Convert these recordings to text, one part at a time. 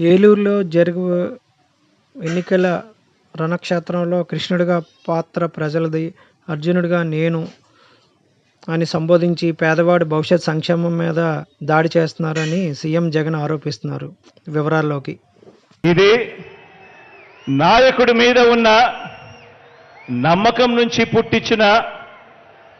ఏలూరులో జరుగు ఎన్నికల రణక్షేత్రంలో కృష్ణుడిగా పాత్ర ప్రజలది అర్జునుడిగా నేను అని సంబోధించి పేదవాడి భవిష్యత్ సంక్షేమం మీద దాడి చేస్తున్నారని సీఎం జగన్ ఆరోపిస్తున్నారు. వివరాల్లోకి. ఇది నాయకుడి మీద ఉన్న నమ్మకం నుంచి పుట్టించిన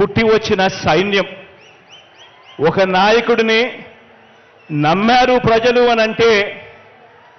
పుట్టి వచ్చిన సైన్యం. ఒక నాయకుడిని నమ్మారు ప్రజలు అని అంటే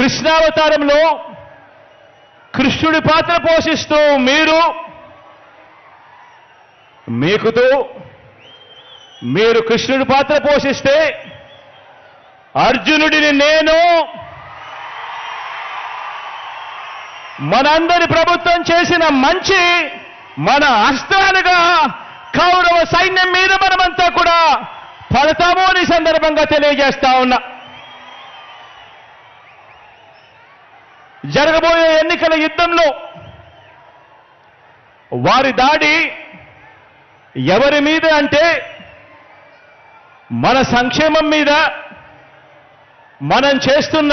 కృష్ణావతారంలో కృష్ణుడి పాత్ర పోషిస్తూ మీరు మీకుతూ మీరు కృష్ణుడి పాత్ర పోషిస్తే అర్జునుడిని నేను మనందరి ప్రభుత్వం చేసిన మంచి మన అస్త్రాలుగా కౌరవ సైన్యం మీద మనమంతా కూడా పడతాము అని సందర్భంగా తెలియజేస్తా ఉన్నా. జరగబోయే ఎన్నికల యుద్ధంలో వారి దాడి ఎవరి మీద అంటే మన సంక్షేమం మీద మనం చేస్తున్న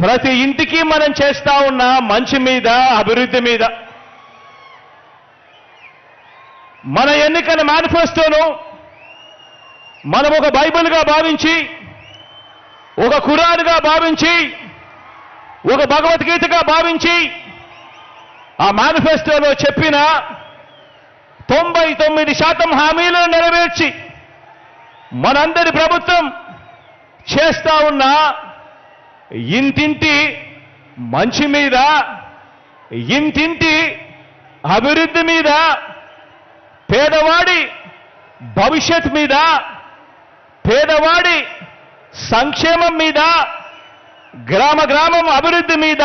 ప్రతి ఇంటికి మనం చేస్తా ఉన్న మంచి మీద అభివృద్ధి మీద. మన ఎన్నికల మేనిఫెస్టోను మనం ఒక బైబిల్గా భావించి ఒక ఖురాన్గా భావించి ఒక భగవద్గీతగా భావించి ఆ మేనిఫెస్టోలో చెప్పిన తొంభై తొమ్మిది శాతం హామీలను నెరవేర్చి మనందరి ప్రభుత్వం చేస్తా ఉన్న ఇంటింటి మంచి మీద ఇంటింటి అభివృద్ధి మీద పేదవాడి భవిష్యత్ మీద పేదవాడి సంక్షేమం మీద గ్రామ గ్రామం అభివృద్ధి మీద